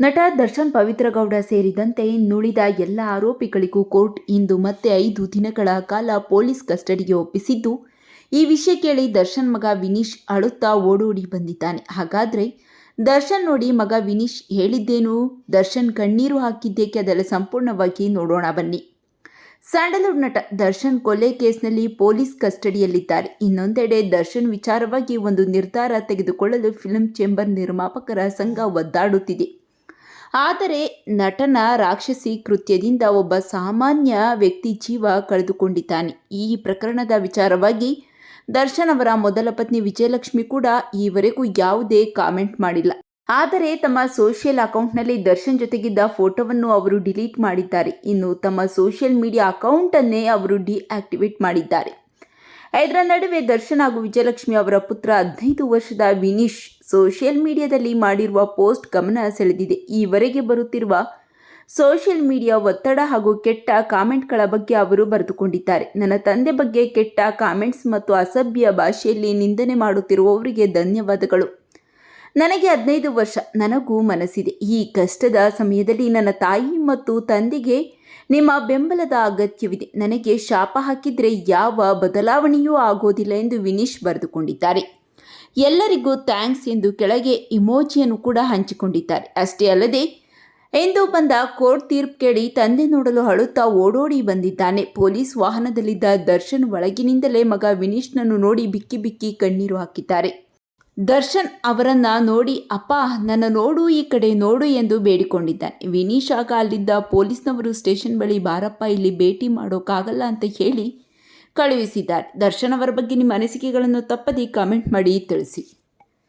ನಟ ದರ್ಶನ್ ಪವಿತ್ರಗೌಡ ಸೇರಿದಂತೆ ನುಳಿದ ಎಲ್ಲ ಆರೋಪಿಗಳಿಗೂ ಕೋರ್ಟ್ ಇಂದು ಮತ್ತೆ ಐದು ದಿನಗಳ ಕಾಲ ಪೊಲೀಸ್ ಕಸ್ಟಡಿಗೆ ಒಪ್ಪಿಸಿದ್ದು, ಈ ವಿಷಯ ಕೇಳಿ ದರ್ಶನ್ ಮಗ ವಿನೀಶ್ ಅಳುತ್ತಾ ಓಡೋಡಿ ಬಂದಿದ್ದಾನೆ. ಹಾಗಾದ್ರೆ ದರ್ಶನ್ ನೋಡಿ ಮಗ ವಿನೀಶ್ ಹೇಳಿದ್ದೇನು? ದರ್ಶನ್ ಕಣ್ಣೀರು ಹಾಕಿದ್ದೇಕೆ? ಅದೆಲ್ಲ ಸಂಪೂರ್ಣವಾಗಿ ನೋಡೋಣ ಬನ್ನಿ. ಸ್ಯಾಂಡಲ್ವುಡ್ ನಟ ದರ್ಶನ್ ಕೊಲೆ ಕೇಸ್ನಲ್ಲಿ ಪೊಲೀಸ್ ಕಸ್ಟಡಿಯಲ್ಲಿದ್ದಾರೆ. ಇನ್ನೊಂದೆಡೆ ದರ್ಶನ್ ವಿಚಾರವಾಗಿ ಒಂದು ನಿರ್ಧಾರ ತೆಗೆದುಕೊಳ್ಳಲು ಫಿಲ್ಮ್ ಚೇಂಬರ್ ನಿರ್ಮಾಪಕರ ಸಂಘ ಒದ್ದಾಡುತ್ತಿದೆ. ಆದರೆ ನಟನ ರಾಕ್ಷಸಿ ಕೃತ್ಯದಿಂದ ಒಬ್ಬ ಸಾಮಾನ್ಯ ವ್ಯಕ್ತಿ ಜೀವ ಕಳೆದುಕೊಂಡಿದ್ದಾನೆ. ಈ ಪ್ರಕರಣದ ವಿಚಾರವಾಗಿ ದರ್ಶನ್ ಅವರ ಮೊದಲ ಪತ್ನಿ ವಿಜಯಲಕ್ಷ್ಮಿ ಕೂಡ ಈವರೆಗೂ ಯಾವುದೇ ಕಾಮೆಂಟ್ ಮಾಡಿಲ್ಲ. ಆದರೆ ತಮ್ಮ ಸೋಷಿಯಲ್ ಅಕೌಂಟ್ನಲ್ಲಿ ದರ್ಶನ್ ಜೊತೆಗಿದ್ದ ಫೋಟೋವನ್ನು ಅವರು ಡಿಲೀಟ್ ಮಾಡಿದ್ದಾರೆ. ಇನ್ನು ತಮ್ಮ ಸೋಷಿಯಲ್ ಮೀಡಿಯಾ ಅಕೌಂಟನ್ನೇ ಅವರು ಡಿಆಕ್ಟಿವೇಟ್ ಮಾಡಿದ್ದಾರೆ. ಇದರ ನಡುವೆ ದರ್ಶನ್ ಹಾಗೂ ವಿಜಯಲಕ್ಷ್ಮಿ ಅವರ ಪುತ್ರ ಹದಿನೈದು ವರ್ಷದ ವಿನೀಶ್ ಸೋಷಿಯಲ್ ಮೀಡಿಯಾದಲ್ಲಿ ಮಾಡಿರುವ ಪೋಸ್ಟ್ ಗಮನ ಸೆಳೆದಿದೆ. ಈವರೆಗೆ ಬರುತ್ತಿರುವ ಸೋಷಿಯಲ್ ಮೀಡಿಯಾ ಒತ್ತಡ ಹಾಗೂ ಕೆಟ್ಟ ಕಾಮೆಂಟ್ಗಳ ಬಗ್ಗೆ ಅವರು ಬರೆದುಕೊಂಡಿದ್ದಾರೆ. ನನ್ನ ತಂದೆ ಬಗ್ಗೆ ಕೆಟ್ಟ ಕಾಮೆಂಟ್ಸ್ ಮತ್ತು ಅಸಭ್ಯ ಭಾಷೆಯಲ್ಲಿ ನಿಂದನೆ ಮಾಡುತ್ತಿರುವವರಿಗೆ ಧನ್ಯವಾದಗಳು. ನನಗೆ ಹದಿನೈದು ವರ್ಷ. ನನಗೂ ಮನಸ್ಸಿದೆ. ಈ ಕಷ್ಟದ ಸಮಯದಲ್ಲಿ ನನ್ನ ತಾಯಿ ಮತ್ತು ತಂದೆಗೆ ನಿಮ್ಮ ಬೆಂಬಲದ ಅಗತ್ಯವಿದೆ. ನನಗೆ ಶಾಪ ಹಾಕಿದರೆ ಯಾವ ಬದಲಾವಣೆಯೂ ಆಗೋದಿಲ್ಲ ಎಂದು ವಿನೀಶ್ ಬರೆದುಕೊಂಡಿದ್ದಾರೆ. ಎಲ್ಲರಿಗೂ ಥ್ಯಾಂಕ್ಸ್ ಎಂದು ಕೆಳಗೆ ಇಮೋಜಿಯನ್ನು ಕೂಡ ಹಂಚಿಕೊಂಡಿದ್ದಾರೆ. ಅಷ್ಟೇ ಅಲ್ಲದೆ, ಎಂದು ಬಂದ ಕೋರ್ಟ್ ತೀರ್ಪು ಕೇಳಿ ತಂದೆ ನೋಡಲು ಅಳುತ್ತಾ ಓಡೋಡಿ ಬಂದಿದ್ದಾನೆ. ಪೊಲೀಸ್ ವಾಹನದಲ್ಲಿದ್ದ ದರ್ಶನ್ ಒಳಗಿನಿಂದಲೇ ಮಗ ವಿನೀಶ್ನನ್ನು ನೋಡಿ ಬಿಕ್ಕಿ ಬಿಕ್ಕಿ ಕಣ್ಣೀರು ಹಾಕಿದ್ದಾರೆ. ದರ್ಶನ್ ಅವರನ್ನ ನೋಡಿ, ಅಪ್ಪ, ನನ್ನ ನೋಡು, ಈ ಕಡೆ ನೋಡು ಎಂದು ಬೇಡಿಕೊಂಡಿದ್ದಾನೆ. ವಿನೀಶ್ ಆಗ ಅಲ್ಲಿದ್ದ ಪೊಲೀಸ್ನವರು ಸ್ಟೇಷನ್ ಬಳಿ, ಬಾರಪ್ಪ, ಇಲ್ಲಿ ಭೇಟಿ ಮಾಡೋಕ್ಕಾಗಲ್ಲ ಅಂತ ಹೇಳಿ ಕಳುಹಿಸಿದ್ದಾರೆ. ದರ್ಶನ್ ಅವರ ಬಗ್ಗೆ ನಿಮ್ಮ ಅನಿಸಿಕೆಗಳನ್ನು ತಪ್ಪದೇ ಕಾಮೆಂಟ್ ಮಾಡಿ ತಿಳಿಸಿ.